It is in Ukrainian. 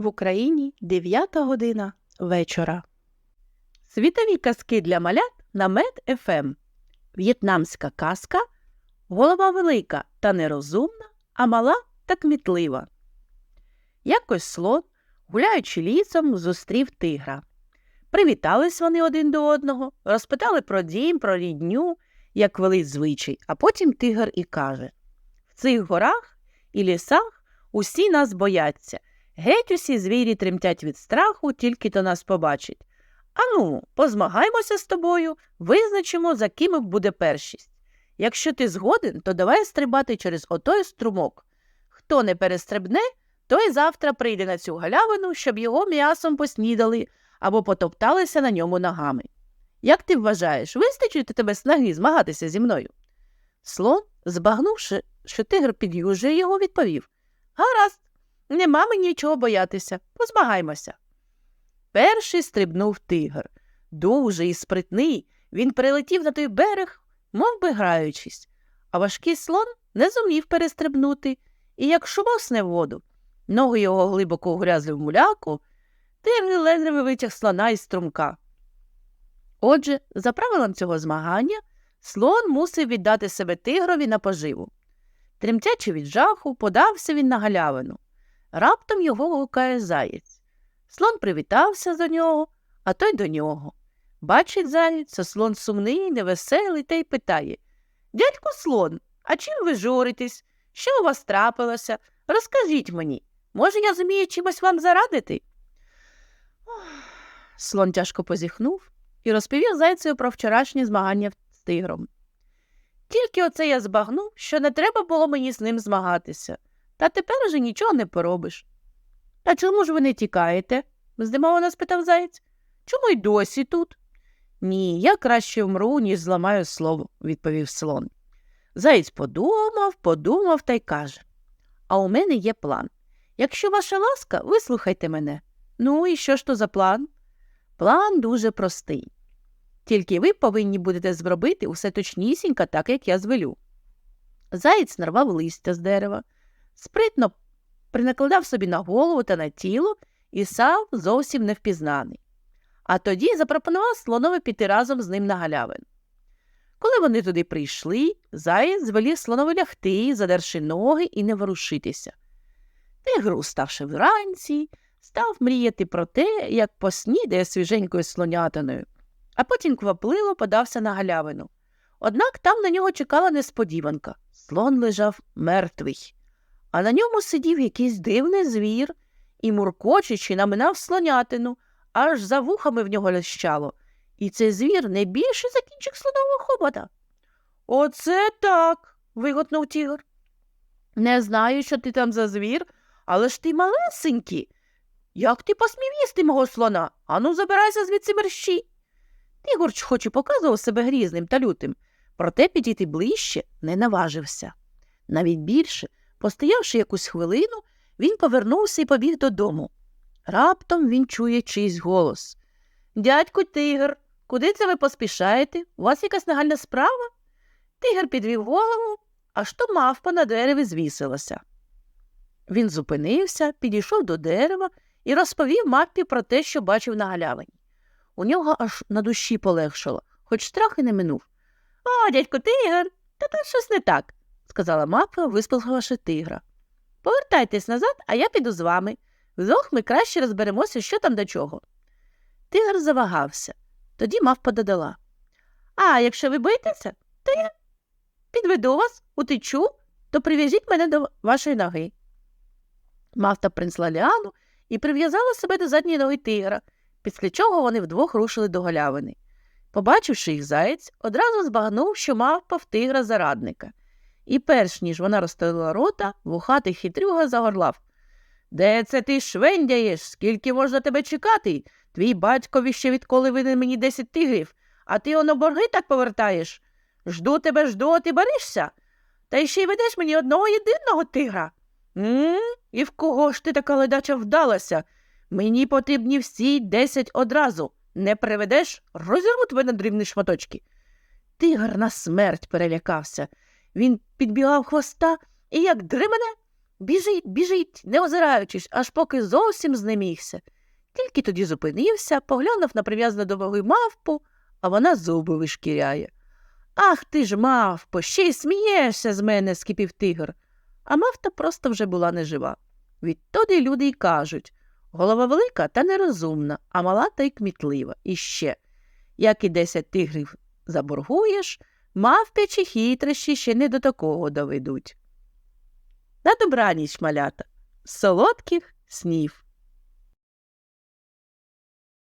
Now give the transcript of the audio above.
В Україні 9 година вечора. Світові казки для малят на Мед ФМ. В'єтнамська казка Голова велика та нерозумна, а мала та кмітлива. Якось слон, гуляючи лісом, зустрів тигра. Привітались вони один до одного, розпитали про дім, про рідню, як велить звичай, а потім тигр і каже В цих горах і лісах усі нас бояться. Геть усі звірі тремтять від страху, тільки то нас побачать. Ану, позмагаймося з тобою, визначимо, за ким буде першість. Якщо ти згоден, то давай стрибати через отой струмок. Хто не перестрибне, той завтра прийде на цю галявину, щоб його м'ясом поснідали або потопталися на ньому ногами. Як ти вважаєш, вистачить тебе снаги змагатися зі мною? Слон, збагнувши, що тигр під'южує його, відповів Гаразд, нема мені нічого боятися, позмагаймося. Перший стрибнув тигр. Дуже і спритний, він прилетів на той берег, мов би граючись, а важкий слон не зумів перестрибнути і, як шумосне в воду, ноги його глибоко грязли в муляку, тигр ледве витяг слона із струмка. Отже, за правилом цього змагання, слон мусив віддати себе тигрові на поживу. Тремтячи від жаху, подався він на галявину. Раптом його гукає заєць. Слон привітався до нього, а той до нього. Бачить заєць, що слон сумний, невеселий та й питає Дядьку слон, а чим ви журитесь? Що у вас трапилося? Розкажіть мені. Може, я зумію чимось вам зарадити? Слон тяжко позіхнув і розповів зайцеві про вчорашнє змагання з тигром. Тільки оце я збагнув, що не треба було мені з ним змагатися, та тепер уже нічого не поробиш. Та чому ж ви не тікаєте? здивовано спитав заєць. Чому й досі тут? Ні, я краще вмру, ніж зламаю слово, відповів слон. Заєць подумав, подумав та й каже А у мене є план. Якщо ваша ласка, вислухайте мене. Ну і що ж то за план? План дуже простий. Тільки ви повинні будете зробити усе точнісінько, так як я звелю. Заєць нарвав листя з дерева, спритно принакладав собі на голову та на тіло і сам зовсім невпізнаний. А тоді запропонував слонові піти разом з ним на галявину. Коли вони туди прийшли, заєць звелів слонові лягти, задерши ноги і не ворушитися. Тигр, уставши вранці, став мріяти про те, як поснідає свіженькою слонятиною, а потім квапливо подався на галявину. Однак там на нього чекала несподіванка. Слон лежав мертвий, а на ньому сидів якийсь дивний звір і, муркочучи, наминав слонятину, аж за вухами в нього лящало. І цей звір не більше за кінчик слонового хобота. Оце так. вигукнув тігр. Не знаю, що ти там за звір, але ж ти малесенький. Як ти посмів їсти мого слона? Ану, забирайся звідси мерщі. Тигорч хоч і показував себе грізним та лютим, проте підійти ближче не наважився. Навіть більше, постоявши якусь хвилину, він повернувся і побіг додому. Раптом він чує чийсь голос. Дядьку тигр, куди це ви поспішаєте? У вас якась нагальна справа? Тигр підвів голову, аж то мавпа на дереві звісилася. Він зупинився, підійшов до дерева і розповів мавпі про те, що бачив на галявині. У нього аж на душі полегшало, хоч страх і не минув. О, дядько тигр, та тут щось не так, сказала мавпа, виспалгавши тигра. Повертайтесь назад, а я піду з вами. Вдвох ми краще розберемося, що там до чого. Тигр завагався. Тоді мавпа додала. А якщо ви боїтеся, то я підведу вас, утечу, то прив'яжіть мене до вашої ноги. Мавта принесла ліану і прив'язала себе до задньої ноги тигра, після чого вони вдвох рушили до галявини. Побачивши їх заєць, одразу збагнув, що мавпа в тигра зарадника. І перш ніж вона розтолила рота, вухатий хитрюга загорлав. Де це ти швендяєш? Скільки можна тебе чекати? Твій батькові ще відколи винен мені десять тигрів, а ти оно борги так повертаєш. Жду тебе, жду, а ти баришся. Та ще й ведеш мені одного єдиного тигра. М? І в кого ж ти така ледача вдалася? Мені потрібні всі десять одразу. Не приведеш, розірву тебе на дрібні шматочки. Тигр на смерть перелякався. Він підбігав хвоста і, як дримене, Біжить, біжить, не озираючись, аж поки зовсім знемігся. Тільки тоді зупинився, поглянув на прив'язану до ваги мавпу, а вона зуби вишкіряє. Ах ти ж, мавпо, ще й смієшся з мене, скипів тигр. А мавта просто вже була нежива. Відтоді люди й кажуть голова велика та нерозумна, а мала та й кмітлива. І ще, як і десять тигрів заборгуєш, мавпячі хитрощі ще не до такого доведуть. На добраніч, малята, солодких снів.